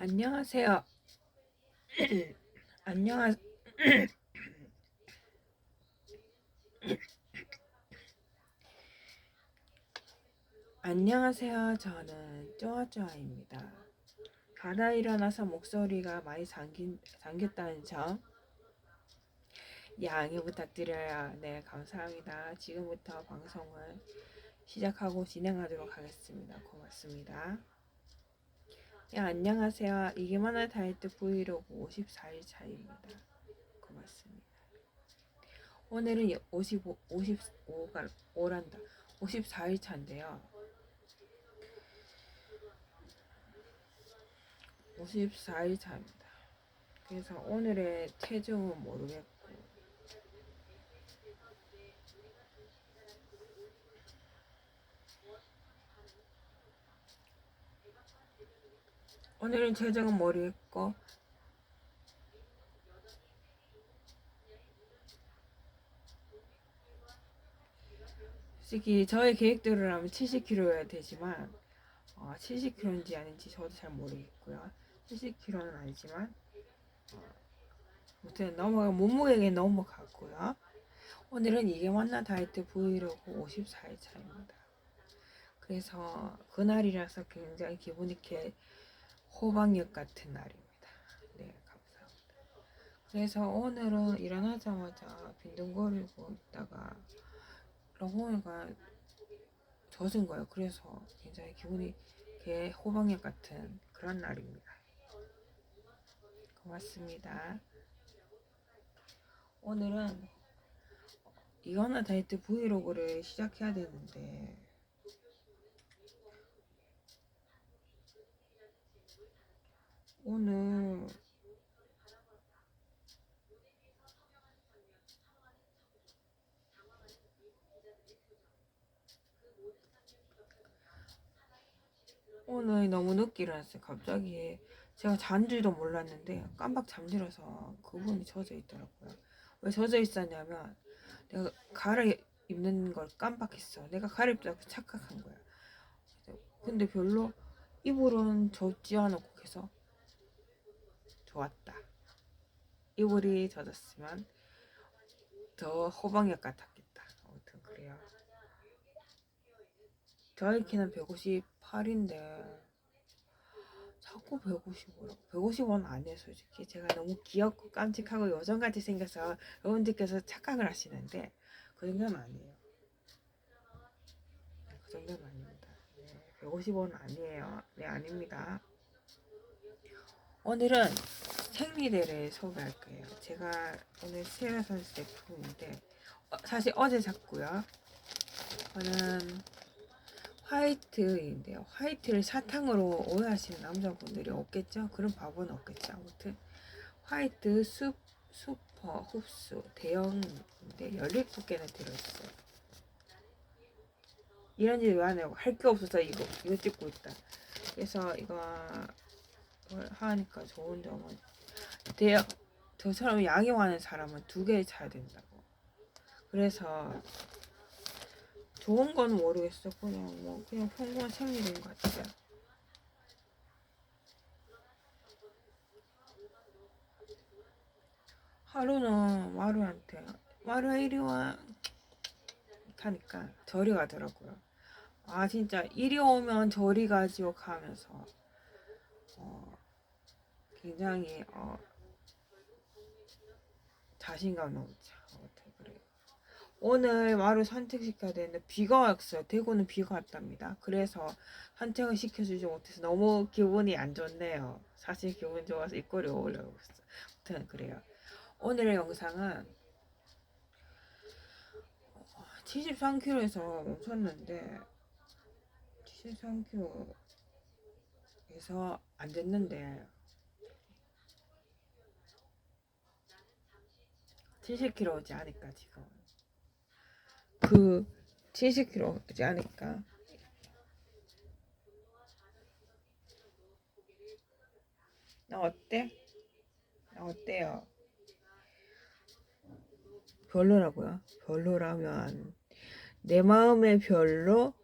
안녕하세요. 안녕하 안녕하세요. 저는 쪼아쪼아입니다. 가다 일어나서 목소리가 많이 잠긴, 잠겼다는 점 양해 부탁드려요. 네, 감사합니다. 지금부터 방송을 시작하고 진행하도록 하겠습니다. 고맙습니다. 네, 안녕하세요. 이게만한 다이어트 브이로그 54일 차입니다. 고맙습니다. 오늘은 55, 55가 오란다. 54일 차인데요. 54일 차입니다. 그래서 오늘의 체중은 모르겠고 오늘은 체중은 모르겠고 솔직히 저의 계획대로 하면 70kg여야 되지만 어, 70kg인지 아닌지 저도 잘 모르겠고요. 70kg는 아니지만 어, 아무튼 넘어가 몸무게에 넘어갔고요. 오늘은 이게 만나 다이어트 브이로그 54일 차입니다. 그래서 그날이라서 굉장히 기분이 이렇게 호박엿 같은 날입니다. 네, 감사합니다. 그래서 오늘은 일어나자마자 빈둥거리고 있다가 러고니가 젖은 거예요. 그래서 굉장히 기분이 개 호박엿 같은 그런 날입니다. 고맙습니다. 오늘은 이거는 다이어트 브이로그를 시작해야 되는데 오늘 오늘 너무 늦게 일어났어요. 갑자기 제가 잔 줄도 몰랐는데 깜빡 잠들어서 그분이 젖어 있더라고요. 왜 젖어 있었냐면 내가 갈아 입는 걸 깜빡했어. 내가 갈아입자고 착각한 거야. 근데 별로 이불은 젖지 않았고 계속 좋았다. 이불이 젖었으면 더 호박엿 같았겠다. 아무튼 그래요. 저희 키는 158인데 자꾸 155라고 150은 아니에요 솔직히 제가 너무 귀엽고 깜찍하고 여전같이 생겨서 여러분들께서 착각을 하시는데 그 정도는 아니에요 네, 그 정도는 아닙니다 네, 150은 아니에요 네 아닙니다 오늘은 생리대를 소개할 거예요 제가 오늘 세라 선수 제품인데 어, 사실 어제 샀고요 저는 화이트인데요. 화이트를 사탕으로 오해하시는 남자분들이 없겠죠? 그런 바보는 없겠죠. 아무튼 화이트 숲 슈퍼 흡수 대형인데 17개나 들어있어요. 이런 일 왜 안 해요? 할게 없어서 이거 이거 찍고 있다. 그래서 이거 하니까 좋은 점은 대형 저처럼 양용하는 사람은 두개 사야 된다고. 그래서 좋은 건 모르겠어. 그냥 뭐 그냥 평범한 생리인 것 같아요. 하루는 마루한테 마루야 이리 와 하니까 저리 가더라고요. 아 진짜 이리 오면 저리 가지요 하면서 어, 굉장히 어, 자신감 넘쳐. 아무튼 그래요. 오늘 마루 산책시켜야 되는데 비가 왔어요. 대구는 비가 왔답니다. 그래서 산책을 시켜주지 못해서 너무 기분이 안 좋네요. 사실 기분 좋아서 입꼬리 올려고 있어요. 아무튼 그래요. 오늘의 영상은 73kg에서 멈췄는데 73kg에서 안 됐는데 70kg 오지 않을까 지금 그 70kg 오지 않을까 나 어때? 나 어때요? 별로라고요? 별로라면 내 마음의 별로